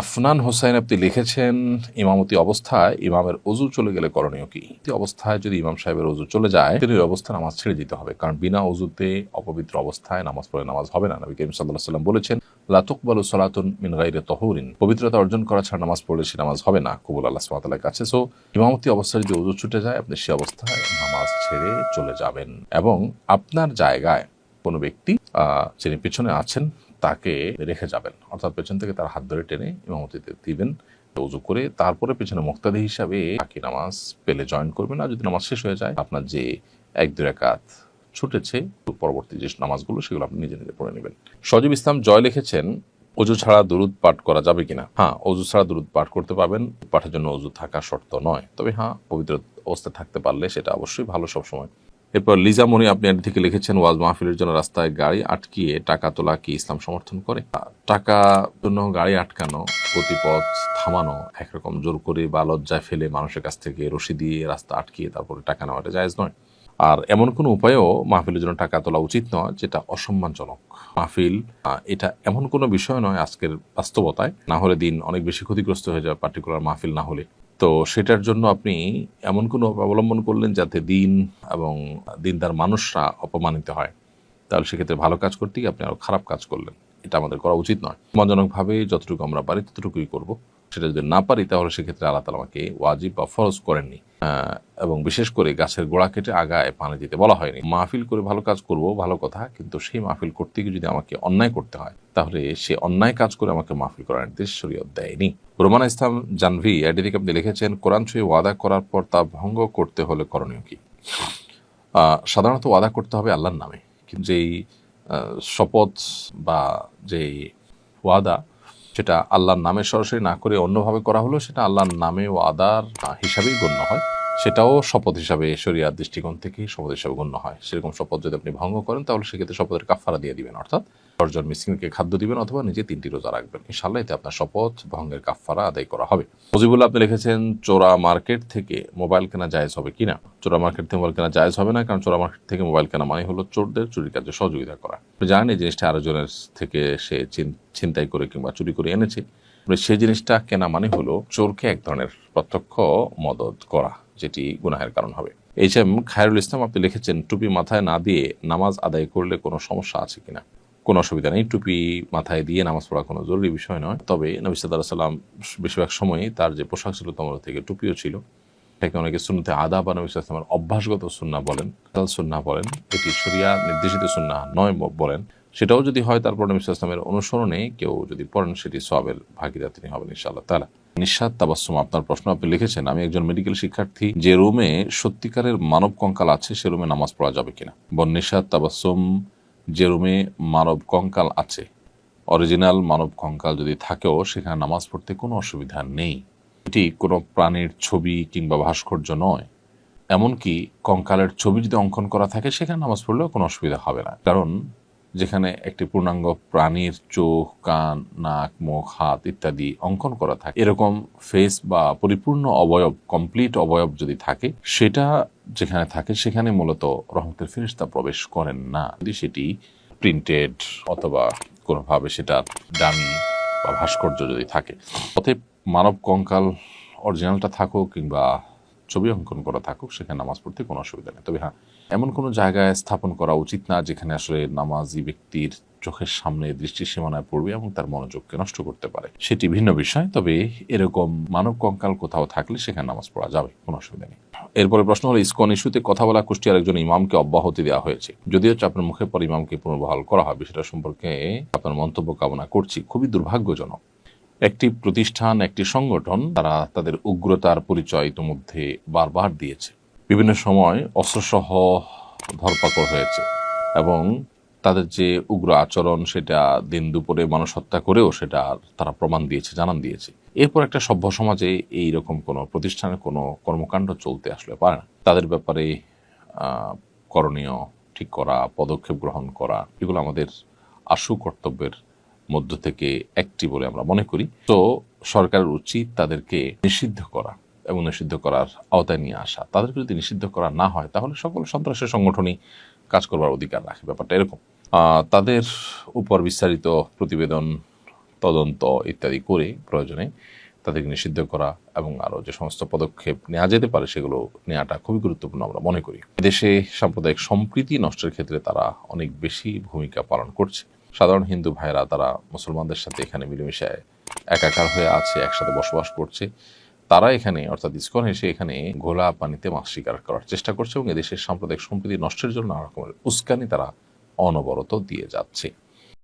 আফনান হোসাইন আপনি লিখেছেন, ইমামতি অবস্থায় ইমামের অজু চলে গেলে করণীয় কি? অবস্থায় যদি ইমাম সাহেবের অজু চলে যায়, তিনি অবস্থা নামাজ ছেড়ে দিতে হবে। কারণ বিনা অজুতে অপবিত্র অবস্থায় নামাজ পড়ে নামাজ হবে না। নবী করিম সাল্লাহ সাল্লাম বলেছেন লাতুকবালু সলাতুন মিন গাইরে তহরিন। পবিত্রতা অর্জন করা ছাড়া নামাজ পড়লে সে নামাজ হবে না। কবুল আল্লাহ সুমাতালার কাছে। সো ইমামতি অবস্থায় যদি অজু ছুটে যায়, আপনি সে অবস্থায় নামাজ ছেড়ে চলে যাবেন। এবং আপনার জায়গায় কোনো ব্যক্তি যিনি পিছনে আছেন তাকে রেখে যাবেন। অর্থাৎ পেছন থেকে তার হাত ধরে টেনে ইমামতিতে দিবেন উজু করে তারপরে পেছনে মুক্তাদি হিসাবে বাকি নামাজ পেলে জয়েন করবেন। আর যদি নামাজ শেষ হয়ে যায়, আপনার যে এক দু রাকাত ছুটেছে, পরবর্তী যে নামাজগুলো, সেগুলো আপনি নিজে নিজে পড়ে নেবেন। সজীব ইসলাম জয় লিখেছেন অজু ছাড়া দুরুদ পাঠ করা যাবে কিনা? হ্যাঁ অজু ছাড়া দুরুদ পাঠ করতে পারবেন। পাঠের জন্য অজু থাকা শর্ত নয়। তবে হ্যাঁ পবিত্র অবস্থায় থাকতে পারলে সেটা অবশ্যই ভালো সবসময়। এরপর লিজা মনি, আপনি এর থেকে লিখেছেন, ওয়াজ মাহফিলের জন্য রাস্তায় গাড়ি আটকিয়ে টাকা তোলা কি ইসলাম সমর্থন করে? টাকা জন্য গাড়ি আটকানো, গতিপথ থামানো, একরকম জোর করে বা লজ্জায় ফেলে মানুষের কাছ থেকে রশি দিয়ে রাস্তা আটকিয়ে তারপরে টাকা নেওয়াটা জায়েজ নয়। আর এমন কোনো উপায়ও মাহফিলের জন্য টাকা তোলা উচিত নয় যেটা অসম্মানজনক। মাহফিল এটা এমন কোনো বিষয় নয় আজকের বাস্তবতায়। না হলে দিন অনেক বেশি ক্ষতিগ্রস্ত হয়ে যাবে পার্টিকুলার মাহফিল না হলে। তো সেটার জন্য আপনি এমন কোনো অবলম্বন করলেন যাতে দিন এবং দিন তার মানুষরা অপমানিত হয়? তাহলে সেক্ষেত্রে ভালো কাজ করতে গিয়ে আপনি আরও খারাপ কাজ করলেন। এটা আমাদের করা উচিত নয়। সম্মানজনকভাবে যতটুকু আমরা পারি ততটুকুই করব। সেটা যদি না পারি, তাহলে সেক্ষেত্রে আল্লাহ তালা আমাকে ওয়াজিব বা ফরজ করেননি। এবং বিশেষ করে গাছের গোড়া কেটে আগায় পানি দিতে বলা হয়নি। মাহফিল করে ভালো কাজ করব, ভালো কথা, কিন্তু সেই মাহফিল করতে গিয়ে যদি আমাকে অন্যায় করতে হয়, তাহলে সে অন্যায় কাজ করে আমাকে মাহফিল করার নির্দেশ শরীয়ত দেয়নি। রোমানা ইসলাম জানভি এটি আপনি লিখেছেন, কোরআন ছুঁয়ে ওয়াদা করার পর তা ভঙ্গ করতে হলে করণীয় কি? সাধারণত ওয়াদা করতে হবে আল্লাহর নামে। কিন্তু যেই শপথ বা যেই ওয়াদা সেটা আল্লাহর নামে সরাসরি না করে অন্যভাবে করা হলো সেটা আল্লাহর নামে ও আদার হিসাবেই গণ্য হয়। সেটাও শপথ হিসাবে শরিয়ার দৃষ্টিকোণ থেকে শপথ হিসাবে গণ্য হয়। সেরকম শপথ যদি আপনি ভঙ্গ করেন, তাহলে সেক্ষেত্রে শপথের কাফারা দিয়ে দিবেন। অর্থাৎ দশজন মিসকিনকে খাদ্য দিবেন অথবা নিজে তিনটি রোজা রাখবেন। ইনশাল্লাহ এতে আপনার শপথ, ভঙ্গের কাফারা আদায় করা হবে। মুজিবুল্লাহ আপনি লিখেছেন, চোরা মার্কেট থেকে মোবাইল কেনা জায়েজ হবে কিনা? চোরা মার্কেট থেকে মোবাইল কেনা জায়েজ হবে না, কারণ চোরা মার্কেট থেকে মোবাইল কেনা মানে হলো চোরদের চুরির কাজে সহযোগিতা করা। জানেন এই জিনিসটা আরও জনের থেকে সে চিন- ছিনতাই করে কিংবা চুরি করে এনেছে। মানে সেই জিনিসটা কেনা মানে হলো চোরকে এক ধরনের প্রত্যক্ষ মদত করা, যেটি গুনাহের কারণ হবে। এইচ এম খায়রুল ইসলাম আপনি লিখেছেন, টুপি মাথায় না দিয়ে নামাজ আদায় করলে কোনো সমস্যা আছে কিনা? কোনো অসুবিধা নেই, টুপি মাথায় দিয়ে নামাজ পড়া কোনো জরুরি বিষয় নয়। তবে নবী সাদা সাল্লাম বেশিরভাগ সময়ই তার যে পোশাক ছিল তোমার থেকে টুপিও ছিল। এটাকে অনেকে সুন্নতে আদা বা নবী অভ্যাসগত সুন্না বলেন সুন্না বলেন, এটি শরিয়া নির্দেশিত সুন্না নয় বলেন। সেটাও যদি হয় তারপর নবী সাল্লামের অনুসরণে কেউ যদি পড়েন, সেটি সবের ভাগিদার তিনি হবেন ইনশাআল্লাহ তালা নিঃস্বাদ তাবাসুম আপনার প্রশ্ন আপনি লিখেছেন, আমি একজন মেডিকেল শিক্ষার্থী, যে রুমে সত্যিকারের মানব কঙ্কাল আছে, সে রুমে নামাজ পড়া যাবে কিনা? বন নিঃস্বাদ তাবাসুম যে রুমে মানব কঙ্কাল আছে অরিজিনাল মানব কঙ্কাল যদি থাকেও, সেখানে নামাজ পড়তে কোনো অসুবিধা নেই। এটি কোনো প্রাণীর ছবি কিংবা ভাস্কর্য নয়। এমনকি কঙ্কালের ছবি যদি অঙ্কন করা থাকে, সেখানে নামাজ পড়লেও কোনো অসুবিধা হবে না। কারণ যেখানে একটি পূর্ণাঙ্গ প্রাণীর চোখ, কান, নাক, মুখ, হাত ইত্যাদি অঙ্কন করা থাকে, এরকম ফেস বা পরিপূর্ণ অবয়ব কমপ্লিট অবয়ব যদি থাকে, সেটা যেখানে থাকে, সেখানে মূলত রহমতের ফেরিস্তা প্রবেশ করেন না। যদি সেটি প্রিন্টেড অথবা কোনোভাবে সেটা ডামি বা ভাস্কর্য যদি থাকে। অতএব মানব কঙ্কাল অরিজিনালটা থাকুক কিংবা ছবি অঙ্কন করা থাকুক, সেখানে নামাজ পড়তে কোনো অসুবিধা নেই। তবে হ্যাঁ এমন কোনো জায়গায় স্থাপন করা উচিত না যেখানে আসলে নামাজি ব্যক্তির চোখের সামনে দৃষ্টি সীমানায় পড়বে এবং তার মনোযোগকে নষ্ট করতে পারে। সেটি ভিন্ন বিষয়, তবে এরকম মানব কঙ্কাল কোথাও থাকলে সেখানে নামাজ পড়া যাবে, কোনো অসুবিধা নেই। এরপরে প্রশ্ন হলো, ইসকন ইস্যুতে কথা বলা কুষ্টিয়ার একজন ইমামকে অব্যাহতি দেওয়া হয়েছে। যদিও আপনার মুখে পর ইমামকে পুনর্বহাল করা হয় বিষয়টা সম্পর্কে আপনার মন্তব্য কামনা করছি। খুবই দুর্ভাগ্যজনক। একটি প্রতিষ্ঠান, একটি সংগঠন, তারা তাদের উগ্রতার পরিচয় ইতিমধ্যে বারবার দিয়েছে। বিভিন্ন সময় অস্ত্রসহ ধরপাকড় হয়েছে এবং তাদের যে উগ্র আচরণ, সেটা দিন দুপুরে মানুষ হত্যা করেও সেটা তারা প্রমাণ দিয়েছে, জানান দিয়েছে। এরপর একটা সভ্য সমাজে এই রকম কোনো প্রতিষ্ঠানের কোনো কর্মকাণ্ড চলতে আসলে পারে না। তাদের ব্যাপারে করণীয় ঠিক করা, পদক্ষেপ গ্রহণ করা, এগুলো আমাদের আশু কর্তব্যের মধ্য থেকে একটি বলে আমরা মনে করি। তো সরকারের উচিত তাদেরকে নিষিদ্ধ করা এবং নিষিদ্ধ করার আওতায় নিয়ে আসা। তাদেরকে যদি নিষিদ্ধ করা না হয়, তাহলে সকল সন্ত্রাসের সংগঠনই কাজ করবার অধিকার রাখে। ব্যাপারটা এরকম। তাদের উপর বিস্তারিত প্রতিবেদন, তদন্ত ইত্যাদি করে প্রয়োজনে তাদেরকে নিষিদ্ধ করা এবং আরও যে সমস্ত পদক্ষেপ নেওয়া যেতে পারে সেগুলো নেওয়াটা খুবই গুরুত্বপূর্ণ আমরা মনে করি। দেশে সাম্প্রদায়িক সম্প্রীতি নষ্টের ক্ষেত্রে তারা অনেক বেশি ভূমিকা পালন করছে। সাধারণ হিন্দু ভাইরা তারা মুসলমানদের সাথে এখানে মিলেমিশে একাকার হয়ে আছে, একসাথে বসবাস করছে। তারা এখানে, অর্থাৎ ইসকন এসে এখানে ঘোলা পানিতে মাছ শিকার করার চেষ্টা করছে এবং এদেশের সাম্প্রদায়িক সম্প্রীতি নষ্টের জন্য নানা রকমের উস্কানি তারা অনবরত দিয়ে যাচ্ছে।